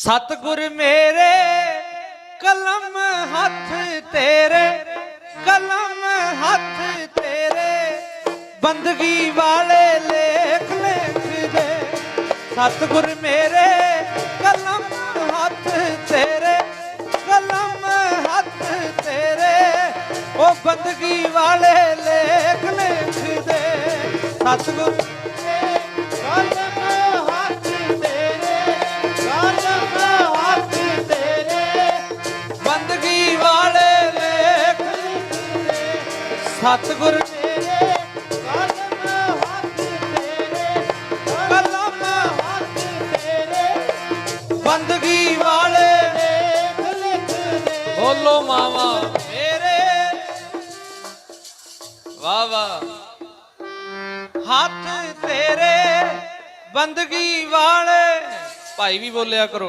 ਸਤਿਗੁਰ ਮੇਰੇ, ਕਲਮ ਹੱਥ ਤੇਰੇ, ਕਲਮ ਹੱਥ ਤੇਰੇ, ਬੰਦਗੀ ਵਾਲੇ ਲੇਖ ਲਿਖਦੇ ਸਤਿਗੁਰ ਮੇਰੇ, ਕਲਮ ਹੱਥ ਤੇਰੇ, ਕਲਮ ਹੱਥ ਤੇਰੇ, ਉਹ ਬੰਦਗੀ ਵਾਲੇ ਲੇਖ ਲਿਖਦੇ ਸਤਿਗੁਰ ਸਤਿਗੁਰ ਮੇਰੇ ਕਲਮ ਹੱਥ ਤੇਰੇ ਕਲਮ ਹੱਥ ਤੇਰੇ। ਬੰਦਗੀ ਵਾਲੇ ਲੇਖ ਲਿਖਦੇ ਬੋਲੋ ਮਾਵਾ। ਮੇਰੇ। ਵਾਹ। ਹੱਥ ਤੇਰੇ ਬੰਦਗੀ ਵਾਲੇ। ਭਾਈ ਵੀ ਬੋਲਿਆ ਕਰੋ।